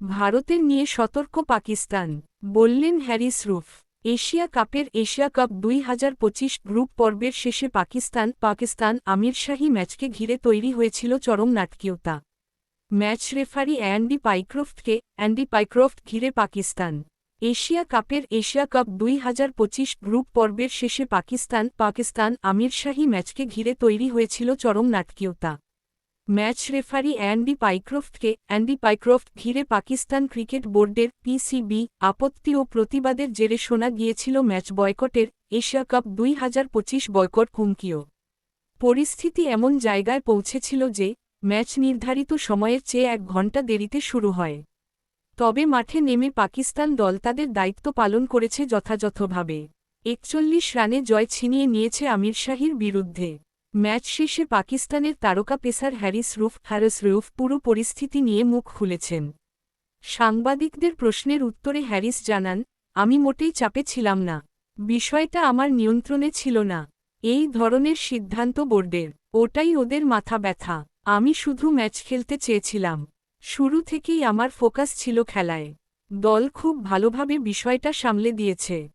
ভারতের নিয়ে সতর্ক পাকিস্তান, বললেন হ্যারিস রুফ। এশিয়া কাপের এশিয়া কাপ দুই হাজার পঁচিশ গ্রুপ পর্বের শেষে পাকিস্তান পাকিস্তান আমিরশাহী ম্যাচকে ঘিরে তৈরি হয়েছিল চরম নাটকীয়তা। ম্যাচ রেফারি অ্যান্ডি পাইক্রোফটকে, অ্যান্ডি পাইক্রোফট ঘিরে পাকিস্তান। এশিয়া কাপের এশিয়া কাপ দুই হাজার পঁচিশ গ্রুপ পর্বের শেষে পাকিস্তান পাকিস্তান আমিরশাহী ম্যাচকে ঘিরে তৈরি হয়েছিল চরম নাটকীয়তা। ম্যাচ রেফারি অ্যান্ডি পাইক্রোফটকে, অ্যান্ডি পাইক্রোফট ঘিরে পাকিস্তান ক্রিকেট বোর্ডের পিসিবি আপত্তি ও প্রতিবাদের জেরে শোনা গিয়েছিল ম্যাচ বয়কটের এশিয়া কাপ দুই হাজার পঁচিশ বয়কট হুমকিও। পরিস্থিতি এমন জায়গায় পৌঁছেছিল যে, ম্যাচ নির্ধারিত সময়ের চেয়ে এক ঘণ্টা দেরিতে শুরু হয়। তবে মাঠে নেমে পাকিস্তান দল তাদের দায়িত্ব পালন করেছে যথাযথভাবে। একচল্লিশ রানে জয় ছিনিয়ে নিয়েছে আমির শাহির বিরুদ্ধে। ম্যাচ শেষে পাকিস্তানের তারকা পেসার হ্যারিস রুফ হ্যারিস রুফ পুরো পরিস্থিতি নিয়ে মুখ খুলেছেন। সাংবাদিকদের প্রশ্নের উত্তরে হ্যারিস জানান, আমি মোটেই চাপে ছিলাম না। বিষয়টা আমার নিয়ন্ত্রণে ছিল না। এই ধরনের সিদ্ধান্ত বোর্ডের। ওটাই ওদের মাথা ব্যথা। আমি শুধু ম্যাচ খেলতে চেয়েছিলাম। শুরু থেকেই আমার ফোকাস ছিল খেলায়। দল খুব ভালোভাবে বিষয়টা সামলে দিয়েছে।